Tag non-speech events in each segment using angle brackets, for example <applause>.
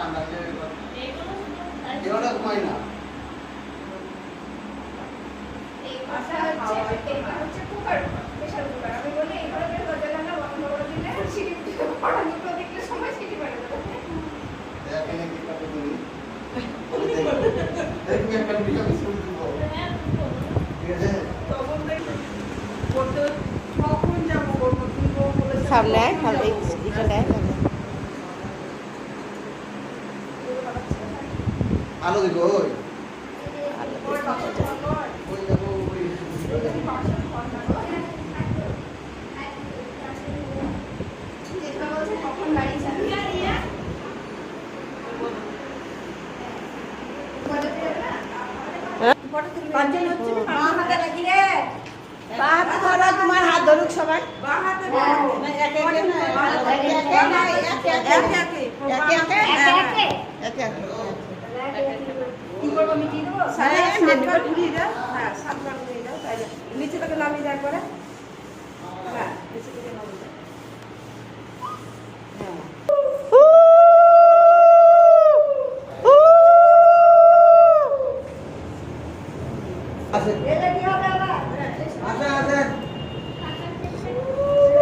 ঠান্ডা এগুলো ঘুমাই না হচ্ছে এটা হচ্ছে আলো দিব ওই তোমার হাত ধরুক সবাই একে একে কি করব মিটিয়ে দেবো? নিচে থেকে নামিয়ে দেয় করে হ্যাঁ নিচে থেকে নামিয়ে দেয় আছে আছে আছে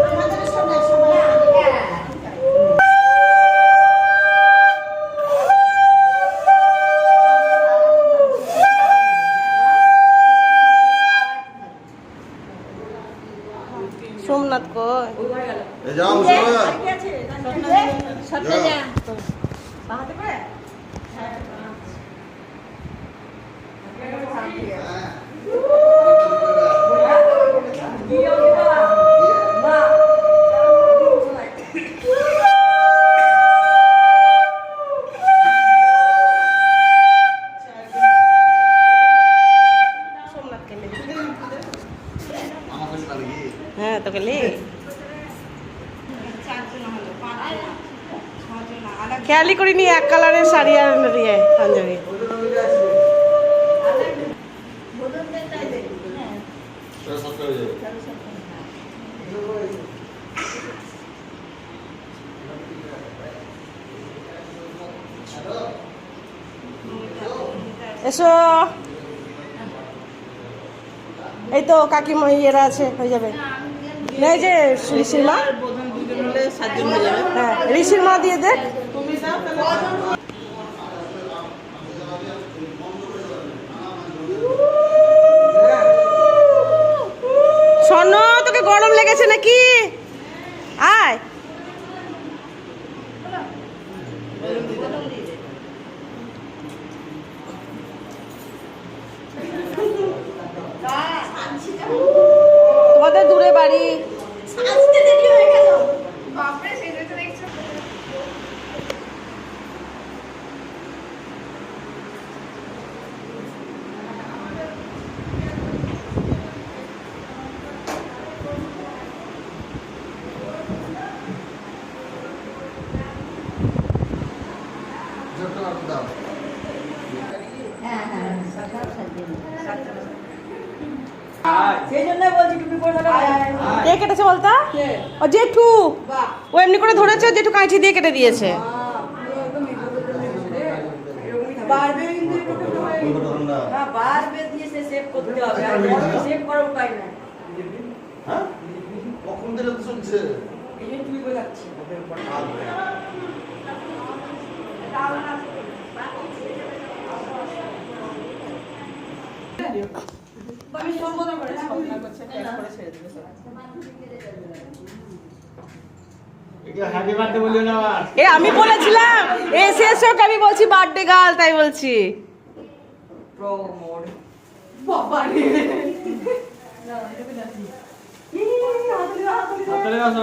আমাদের সবাই সবাই সোমনাথ কই এ যাও সবাই সত্যি যা সোমনাথকে লে আমাকে নাকি হ্যাঁ তোকে লে খেয়ালি করিনি এক কালারের শাড়ি আর ইয়ে পাঞ্জাবি। যাবে এসো। এই তো কাকিমা ইয়েরা আছে হয়ে যাবে। না যে ঋষির মা। হ্যাঁ ঋষির মা দিয়ে দেখ স্বর্ণ তোকে গরম লেগেছে নাকি? আয়। তোমাদের দূরে বাড়ি। সেই জন্য বলছি টুপি পরে কে কেটেছে বলতো? ও জেঠু। ও এমনি করে ধরেছে জেঠু কাঁচি দিয়ে কেটে দিয়েছে। বারবে কিন্তু একটু সময় কোনটা তোমরা না বারবে দিয়ে সে সেভ করতে হবে। আর সেভ করার উপায় নাই। হ্যাঁ? কখন এই যাচ্ছি আমি সম্বোধন করে এ আমি বলেছিলাম এসে এসে আমি বলছি বার্থডে গার্ল তাই বলছি। প্রমোড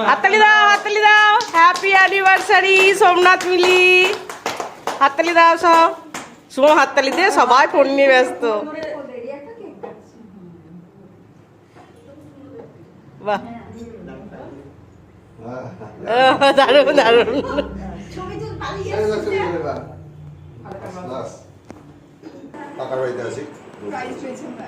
হাততালি দাও হাততালি দাও হ্যাপি অ্যানিভার্সারি সোমনাথ মিলি। হাততালি দাও সব। শুভ হাততালি দিয়ে সবাই ফোন নিয়ে ব্যস্ত। বাহ। <laughs> দারুণ দারুণ। বাড়িতে আছি। প্রাইজ পেয়েছেন না।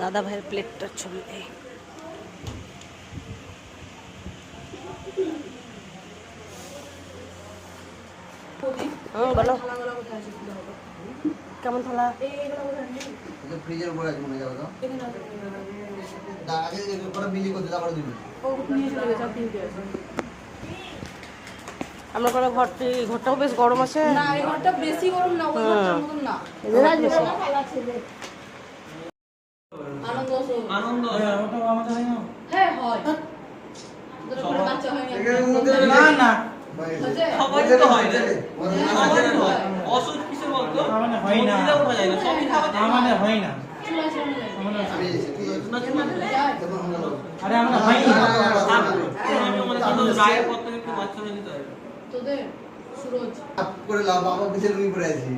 দাদা ভাইয়ের প্লেটটার ছবি নেই হুম বলো কেমন থালা? ফ্রিজের উপরে আছে মনে যাবে তো? দা আগে বিলি করতে তারপরে দিবি। আমরা কোনো ঘরটি ঘরটাও বেশ গরম আছে? না এই ঘরটা বেশি গরম না ওই হ্যাঁ। ঘরটার মতন না। আনন্দ। আনন্দ হ্যাঁ হয় তোদের ঘরে বাচ্চা হয়নি। না না। তো হয় না হয়। অসুখ কিসের বলতো হয় না। সর্দিটা উঠা যায় না সবই খাওয়া যায় আমাদের হয় না চুলা চুলা যায়। আমাদের আমি কি না চুলা যায়। যেমন হলো আরে আমরা হয় না আমাদের কিন্তু রায়ের পর থেকে একটু বাচ্চা হয়ে যেতে হবে তোদের সুরজ করে লাভ বাবা পিছে লুঙ্গি পরে আছি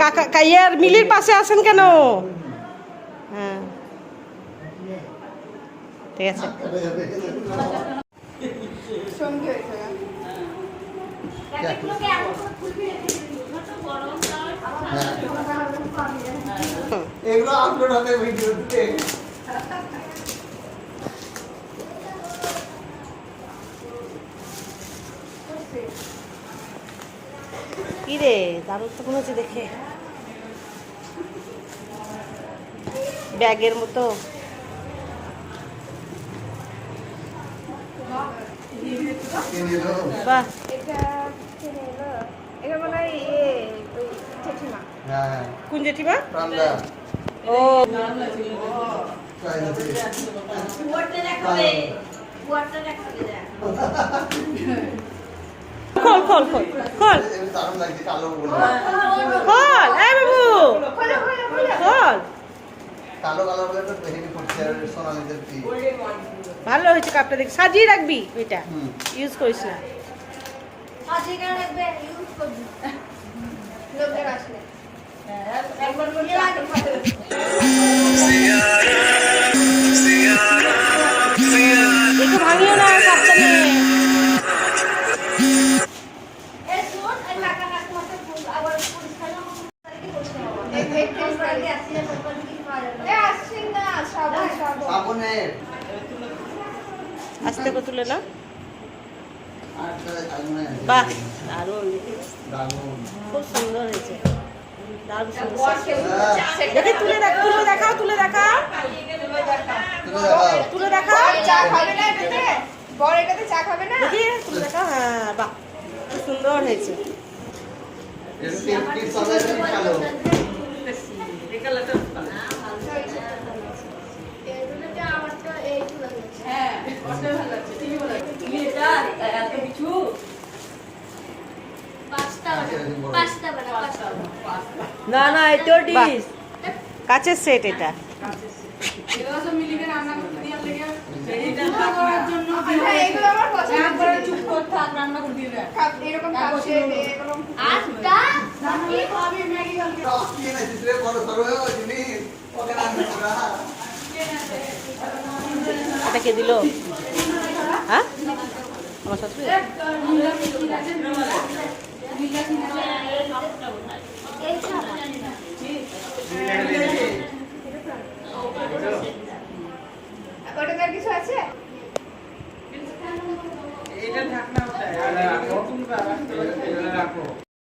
কাকা কাইয়ার মিলির পাশে আছেন কেন হ্যাঁ ঠিক আছে সঙ্গী হয়েছে না? হ্যাঁ এগুলো আপলোড হবে ভিডিওতে। কি দারুণ তো মনে হচ্ছে দেখে। ব্যাগের মতো। বাহ। এটা মনে হয় ইয়ে, জেঠিমা। হ্যাঁ কোন জেঠিমা? ও। খোল খোল খোল খোল। খোল এই বাবু। খোলো, খোলো, খোলো। খোল কালো কালো বলে তো হেভি করছে সোনালিদের ভালো হয়েছে কাপটা দেখ। সাজিয়ে রাখবি এটা ইউজ করিস না। লোকদের আসলে। একবার করে একটু ভাঙিও না সাবধানে এই এই এ, আসছে না, শ্রাবণ, শ্রাবণ। সাবনের। আস্তে করে তুলে না বাহ দারুণ। দারুণ খুব সুন্দর হয়েছে। দারুণ সুন্দর। তুলে দেখ তুলে দেখাও তুলে দেখাও। তুলে দেখাও। চা খাবে না এটাতে? চা খাবে না? তুলে দেখাও। হ্যাঁ বাহ খুব সুন্দর হয়েছে। হ্যাঁ ওটাই ভালো লাগছে ঠিকই ভালো লাগছে তুমি এটা এত কিছু না না এটো ডিশ কাচের সেট এটা এগুলো সব মিলিকে রান্না করতে দিয়ে লেগে এইটা করার জন্য হ্যাঁ, এগুলো আমার পছন্দ। একবারে চুপ করতে আর রান্না করে দিয়ে দেয় কাপ- এরকম কাপ একবার shape, ছিল। এরকম কি খাবি ম্যাগি খাবি কি না চিত্রে বড় সরো জিনিস ওকে রান্না করা এটা কে দিল? হ্যাঁ? আমার শাশুড়ি?